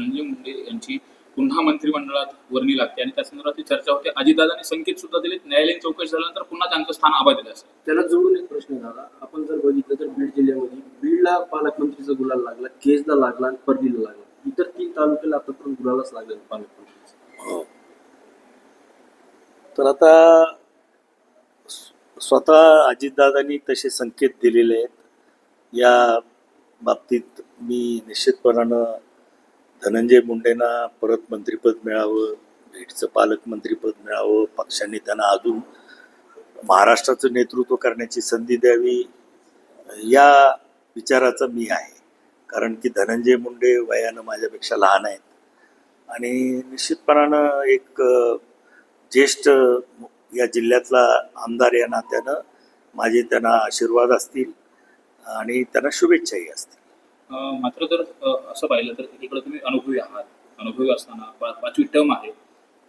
धनंजय मुंडे यांची पुन्हा मंत्रिमंडळात वर्णी लागते. आणि त्या संदर्भात चर्चा होते. अजितदादांनी संकेत सुद्धा दिले न्यायालयीन चौकशी झाल्यानंतर पुन्हा त्यांचं स्थान अबाधित असेल त्याला जोडून एक प्रश्न झाला. आपण जर बघितलं तर बीड जिल्ह्यामध्ये बीडला पालकमंत्रीचा गुलाल लागला केजला लागला आणि परलीला लागला. इतर तीन तालुक्याला आतापर्यंत गुलालच लागला नाही पालकमंत्रीचा. हो. तर आता स्व- स्वतः अजितदादांनी तसे संकेत दिलेले आहेत. या बाबतीत मी निश्चितपणानं धनंजय मुंडेंना परत मंत्रिपद मिळावं बीडचं पालकमंत्रीपद मिळावं पक्षांनी त्यांना अजून महाराष्ट्राचं नेतृत्व करण्याची संधी द्यावी या विचाराचा मी आहे. कारण की धनंजय मुंडे वयानं माझ्यापेक्षा लहान आहेत. आणि निश्चितपणानं एक ज्येष्ठ या जिल्ह्यातला आमदार या नात्यानं माझे त्यांना आशीर्वाद असतील आणि त्यांना शुभेच्छाही असतील. मात्र जर असं पाहिलं तर एकीकडे तुम्ही अनुभवी आहात. अनुभवी असताना पाचवी टर्म आहे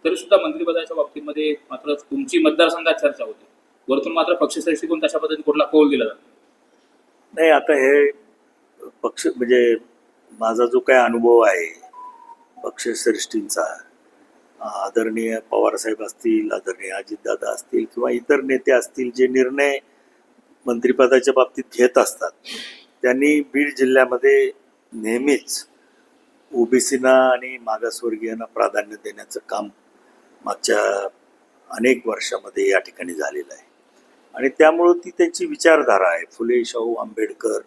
तरी सुद्धा मंत्रिपदाच्या बाबतीमध्ये मात्र तुमची मतदारसंघात चर्चा होते. वरतून मात्र पक्षश्रेष्ठीकडून तशा पद्धतीने कुठला कौल दिला जातो नाही. आता हे पक्ष म्हणजे माझा जो काय अनुभव आहे पक्षश्रेष्ठींचा आदरणीय पवारसाहेब असतील आदरणीय अजितदादा असतील किंवा इतर नेते असतील जे निर्णय मंत्रिपदाच्या बाबतीत घेत असतात त्यांनी बीड जिल्ह्यामध्ये नेहमीच ओबीसीना आणि मागासवर्गीयांना प्राधान्य देण्याचं काम मागच्या अनेक वर्षामध्ये या ठिकाणी झालेलं आहे. आणि त्यामुळं ती त्यांची विचारधारा आहे. फुले शाहू आंबेडकर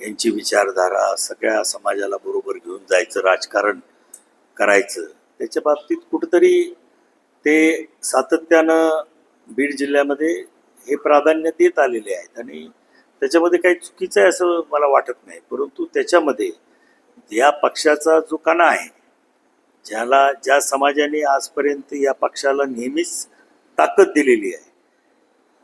यांची विचारधारा सगळ्या समाजाला बरोबर घेऊन जायचं राजकारण करायचं त्याच्या बाबतीत कुठंतरी ते सातत्यानं बीड जिल्ह्यामध्ये हे प्राधान्य देत आलेले आहेत. आणि त्याच्यामध्ये काही चुकीचं आहे असं मला वाटत नाही. परंतु त्याच्यामध्ये या पक्षाचा जो कणा आहे ज्याला ज्या समाजाने आजपर्यंत या पक्षाला नेहमीच ताकद दिलेली आहे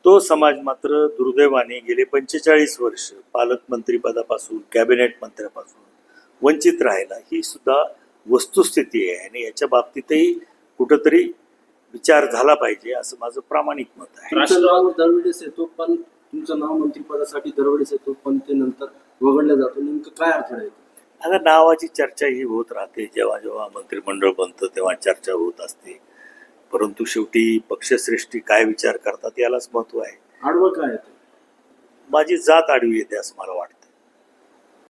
तो समाज मात्र दुर्दैवाने गेले पंचेचाळीस वर्ष पालकमंत्रीपदापासून कॅबिनेट मंत्र्यापासून वंचित राहिला ही सुद्धा वस्तुस्थिती आहे आणि याच्या बाबतीतही कुठंतरी विचार झाला पाहिजे असं माझं प्रामाणिक मत आहे. तुमचं नाव येतो मंत्रिपदासाठी दरवेळेस येतो पण ते नंतर वगळलं जातो. नेमकं काय अर्थ आहे आता नावाची चर्चा ही होत राहते. जेव्हा जेव्हा मंत्रिमंडळ बनतं तेव्हा चर्चा होत असते. परंतु शेवटी पक्षश्रेष्ठी काय विचार करतात यालाच महत्त्व आहे. आडवं काय आहे ते? माझी जात आडवी येते असं मला वाटतं.